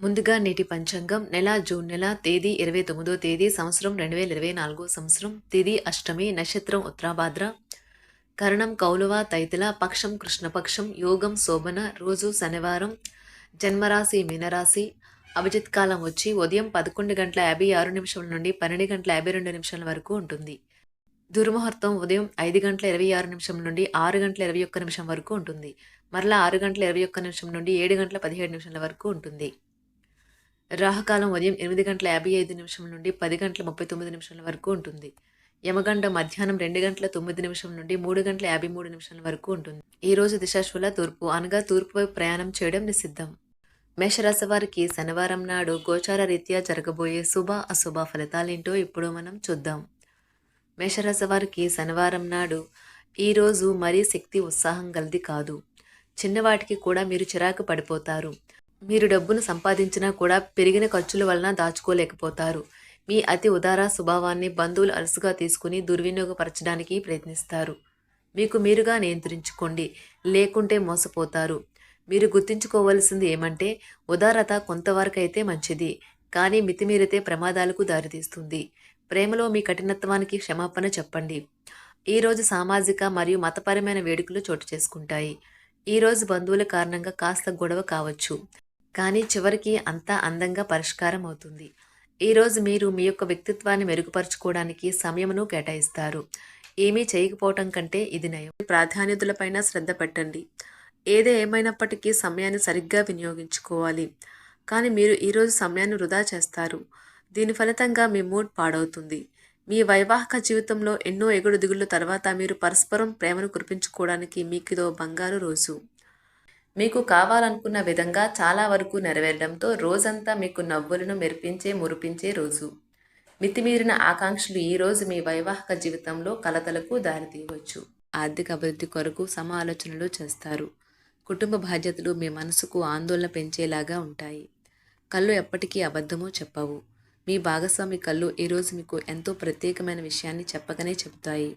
ముందుగా నేటి పంచాంగం నెల జూన్ నెల తేదీ ఇరవై తొమ్మిదో తేదీ సంవత్సరం రెండు వేల ఇరవై నాలుగో సంవత్సరం తేదీ అష్టమి నక్షత్రం ఉత్తరాభాద్ర. కరణం కౌలవ తైతిల పక్షం కృష్ణపక్షం యోగం శోభన రోజు శనివారం జన్మరాశి మీనరాశి. అభిజిత్ కాలం వచ్చి ఉదయం పదకొండు గంటల యాభై ఆరు నిమిషాల నుండి పన్నెండు గంటల యాభై రెండు నిమిషాల వరకు ఉంటుంది. దుర్ముహూర్తం ఉదయం ఐదు గంటల ఇరవై ఆరు నిమిషం నుండి ఆరు గంటల ఇరవై ఒక్క నిమిషం వరకు ఉంటుంది. మరలా ఆరు గంటల ఇరవై ఒక్క నిమిషం నుండి ఏడు గంటల పదిహేడు నిమిషాల వరకు ఉంటుంది. రాహకాలం ఉదయం ఎనిమిది గంటల యాభై ఐదు నిమిషం నుండి పది గంటల ముప్పై తొమ్మిది నిమిషాల వరకు ఉంటుంది. యమగండ మధ్యాహ్నం రెండు గంటల తొమ్మిది నిమిషం నుండి మూడు గంటల యాభై మూడు నిమిషాల వరకు ఉంటుంది. ఈ రోజు దిశాశుల తూర్పు అనగా తూర్పు వైపు ప్రయాణం చేయడం నిషిద్ధం. మేషరాశి వారికి శనివారం నాడు గోచార రీత్యా జరగబోయే శుభ అశుభ ఫలితాలేంటో ఇప్పుడు మనం చూద్దాం. మేషరాశి వారికి శనివారం నాడు ఈరోజు మరీ శక్తి ఉత్సాహం గలది కాదు. చిన్నవాటికి కూడా మీరు చిరాకు పడిపోతారు. మీరు డబ్బును సంపాదించినా కూడా పెరిగిన ఖర్చుల వలన దాచుకోలేకపోతారు. మీ అతి ఉదార స్వభావాన్ని బంధువులు అలసుగా తీసుకుని దుర్వినియోగపరచడానికి ప్రయత్నిస్తారు. మీకు మీరుగా నియంత్రించుకోండి లేకుంటే మోసపోతారు. మీరు గుర్తుంచుకోవలసింది ఏమంటే ఉదారత కొంతవరకైతే మంచిది కానీ మితిమీరితే ప్రమాదాలకు దారితీస్తుంది. ప్రేమలో మీ కఠినత్వానికి క్షమాపణ చెప్పండి. ఈరోజు సామాజిక మరియు మతపరమైన వేడుకలు చోటు చేసుకుంటాయి. ఈరోజు బంధువుల కారణంగా కాస్త గొడవ కావచ్చు. కానీ చివరికి అంతా అందంగా పరిష్కారం అవుతుంది. ఈరోజు మీరు మీ యొక్క వ్యక్తిత్వాన్ని మెరుగుపరుచుకోవడానికి సమయమును కేటాయిస్తారు. ఏమీ చేయకపోవటం కంటే ఇది నయం. ప్రాధాన్యతలపైన శ్రద్ధ పెట్టండి. ఏదే ఏమైనప్పటికీ సమయాన్ని సరిగ్గా వినియోగించుకోవాలి. కానీ మీరు ఈరోజు సమయాన్ని వృధా చేస్తారు. దీని ఫలితంగా మీ మూడ్ పాడవుతుంది. మీ వైవాహిక జీవితంలో ఎన్నో ఎగుడు దిగుళ్ళ తర్వాత మీరు పరస్పరం ప్రేమను కురిపించుకోవడానికి మీకు ఇదో బంగారు రోజు. మీకు కావాలనుకున్న విధంగా చాలా వరకు నెరవేరడంతో రోజంతా మీకు నవ్వులను మెరిపించే మురిపించే రోజు. మితిమీరిన ఆకాంక్షలు ఈరోజు మీ వైవాహిక జీవితంలో కలతలకు దారితీయవచ్చు. ఆర్థిక అభివృద్ధి కొరకు సమాలోచనలు చేస్తారు. కుటుంబ బాధ్యతలు మీ మనసుకు ఆందోళన పెంచేలాగా ఉంటాయి. కళ్ళు ఎప్పటికీ అబద్ధమో చెప్పవు. మీ భాగస్వామి కళ్ళు ఈరోజు మీకు ఎంతో ప్రత్యేకమైన విషయాన్ని చెప్పకనే చెబుతాయి.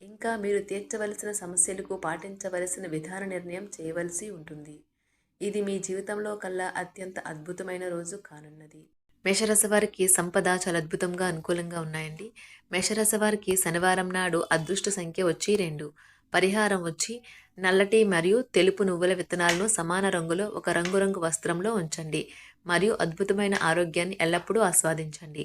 ఇంకా మీరు తీర్చవలసిన సమస్యలకు పాటించవలసిన విధాన నిర్ణయం చేయవలసి ఉంటుంది. ఇది మీ జీవితంలో కల్లా అత్యంత అద్భుతమైన రోజు కానున్నది. మేషరాశి వారికి సంపద చాలా అద్భుతంగా అనుకూలంగా ఉన్నాయండి. మేషరాశి వారికి శనివారం నాడు అదృష్ట సంఖ్య వచ్చి రెండు. పరిహారం వచ్చి నల్లటి మరియు తెలుపు నువ్వుల విత్తనాలను సమాన రంగులో ఒక రంగురంగు వస్త్రంలో ఉంచండి. మరియు అద్భుతమైన ఆరోగ్యాన్ని ఎల్లప్పుడూ ఆస్వాదించండి.